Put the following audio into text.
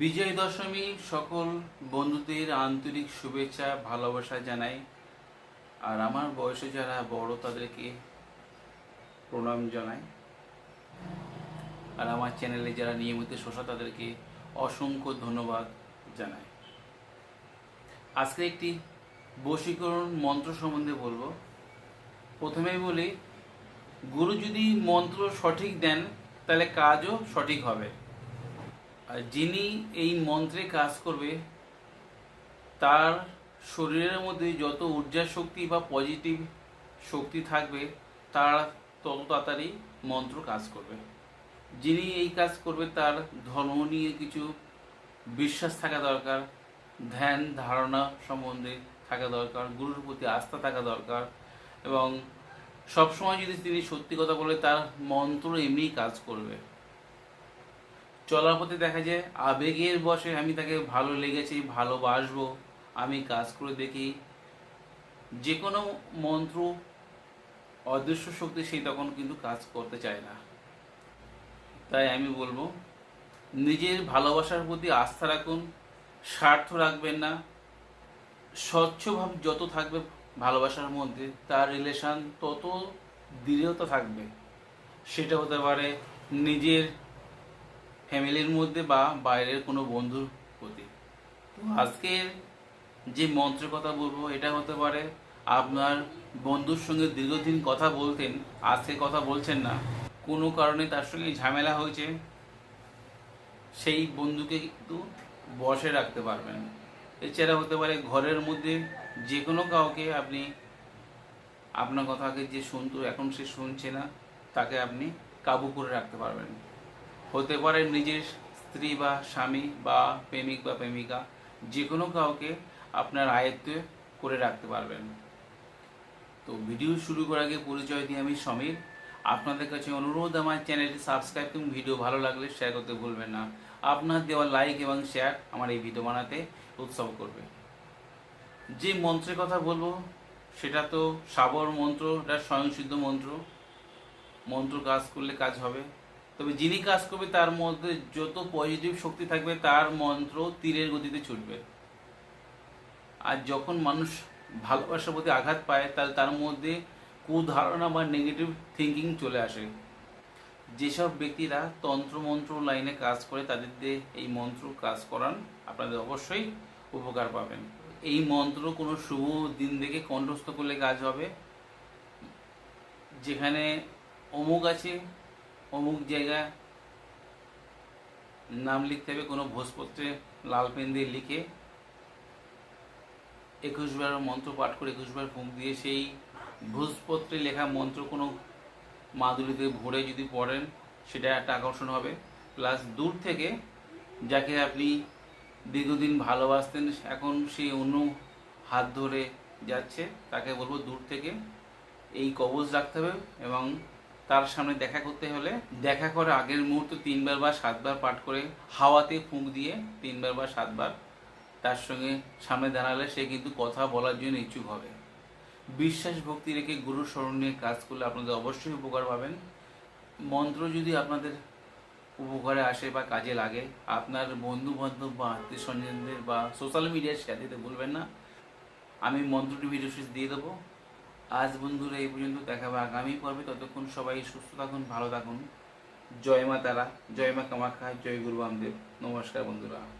বিজয় দশমী সকল বন্ধুদের আন্তরিক শুভেচ্ছা, ভালোবাসা জানাই। আর আমার বয়সে যারা বড়, তাদেরকে প্রণাম জানাই। আর আমার চ্যানেলে যারা নিয়মিত শোষা, তাদেরকে অসংখ্য ধন্যবাদ জানাই। আজকে একটি বশীকরণ মন্ত্র সম্বন্ধে বলব। প্রথমেই বলি, গুরু যদি মন্ত্র সঠিক দেন, তাহলে কাজও সঠিক হবে। যিনি এই মন্ত্রে কাজ করবে, তার শরীরের মধ্যে যত ঊর্জা শক্তি বা পজিটিভ শক্তি থাকবে, তার তত তাড়াতাড়ি মন্ত্র কাজ করবে। যিনি এই কাজ করবে, তার ধর্ম নিয়ে কিছু বিশ্বাস থাকা দরকার, ধ্যান, ধারণা সম্বন্ধে থাকা দরকার, গুরুর প্রতি আস্থা থাকা দরকার এবং সবসময় যদি তিনি সত্যি কথা বলে, তার মন্ত্র এমনিই কাজ করবে। চলার পথে দেখা যায়, আবেগের বসে আমি তাকে ভালো লেগেছি, ভালোবাসবো, আমি কাজ করে দেখি। যে কোনো মন্ত্র, অদৃশ্য শক্তি সেই তখন কিন্তু কাজ করতে চায় না। তাই আমি বলব, নিজের ভালোবাসার প্রতি আস্থা রাখুন, স্বার্থ রাখবেন না। স্বচ্ছভাব যত থাকবে ভালোবাসার মধ্যে, তার রিলেশন তত দৃঢ়তা থাকবে। সেটা হতে পারে নিজের ফ্যামিলির মধ্যে বা বাইরের কোনো বন্ধুর প্রতি। তো আজকের যে মন্ত্রের কথা বলব, এটা হতে পারে আপনার বন্ধুর সঙ্গে দীর্ঘদিন কথা বলতেন, আজকে কথা বলছেন না। কোনো কারণে তার সঙ্গে ঝামেলা হয়েছে, সেই বন্ধুকে কিন্তু বসে রাখতে পারবেন এছাড়া হতে পারে ঘরের মধ্যে যে কোনো কাউকে আপনি, আপনার কথাকে যে শুনতো, এখন সে শুনছে না, তাকে আপনি কাবু করে রাখতে পারবেন। হতে পারে নিজের স্ত্রী বা স্বামী বা প্রেমিক বা প্রেমিকা যে কোনো কাউকে আপনার আয়ত্তে করে রাখতে পারবেন। তো ভিডিও শুরু করার আগে পরিচয় দিয়ে আমি সমীর। আপনাদের কাছে অনুরোধ, আমার চ্যানেলটি সাবস্ক্রাইব এবং ভিডিও ভালো লাগলে শেয়ার করতে ভুলবেন না। আপনার দেওয়া লাইক এবং শেয়ার আমার এই ভিডিও বানাতে উৎসাহ করবে। যে মন্ত্রের কথা বলব, সেটা তো সাবর মন্ত্র, এটা স্বয়ংসিদ্ধ মন্ত্র। মন্ত্র কাজ করলে কাজ হবে। তবে যিনি কাজ করবে, তার মধ্যে যত পজিটিভ শক্তি থাকবে, তার মন্ত্র তীরের গতিতে ছুটবে। আর যখন মানুষ ভালোবাসার প্রতি আঘাত পায়, তাহলে তার মধ্যে কুধারণা বা নেগেটিভ থিঙ্কিং চলে আসে। যেসব ব্যক্তিরা তন্ত্রমন্ত্র লাইনে কাজ করে, তাদের দিয়ে এই মন্ত্র কাজ করান, আপনাদের অবশ্যই উপকার পাবেন। এই মন্ত্র কোনো শুভ দিন দেখে কণ্ঠস্থ করলে কাজ হবে। যেখানে অমুক আছে অমুক জায়গা নাম লিখতে হবে, কোনো ভোজপত্রে লাল পেন দিয়ে লিখে একুশ বার মন্ত্র পাঠ করে একুশ বার ফুঁক দিয়ে সেই ভোজপত্রে লেখা মন্ত্র কোনো মাদুলিতে ভরে যদি পড়েন, সেটা একটা আকর্ষণ হবে। প্লাস দূর থেকে যাকে আপনি দীর্ঘদিন ভালোবাসতেন, এখন সে অন্য হাত ধরে যাচ্ছে, তাকে বলব দূর থেকে এই কবজ রাখতে হবে এবং তার সামনে দেখা করতে হলে দেখা করে আগের মুহূর্তে তিনবার বা সাতবার পাঠ করে হাওয়াতে ফুঁক দিয়ে তিনবার বা সাতবার তার সঙ্গে সামনে দাঁড়ালে সে কিন্তু কথা বলার জন্য ইচ্ছুক হবে। বিশ্বাস ভক্তি রেখে গুরু স্মরণ নিয়ে কাজ করলে আপনাদের অবশ্যই উপকার পাবেন। মন্ত্র যদি আপনাদের উপকারে আসে বা কাজে লাগে, আপনার বন্ধু বান্ধব বা আত্মীয় স্বজনদের বা সোশ্যাল মিডিয়ায় শেয়ার দিতে ভুলবেন না। আমি মন্ত্রটি ভিডিও দিয়ে দেবো। আজ বন্ধুরা এই পর্যন্ত দেখাবে আগামী পর্বে। ততক্ষণ সবাই সুস্থ থাকুন, ভালো থাকুন। জয় মা তারা, জয় মা কামাখ্যা, জয় গুরু বামদেব। নমস্কার বন্ধুরা।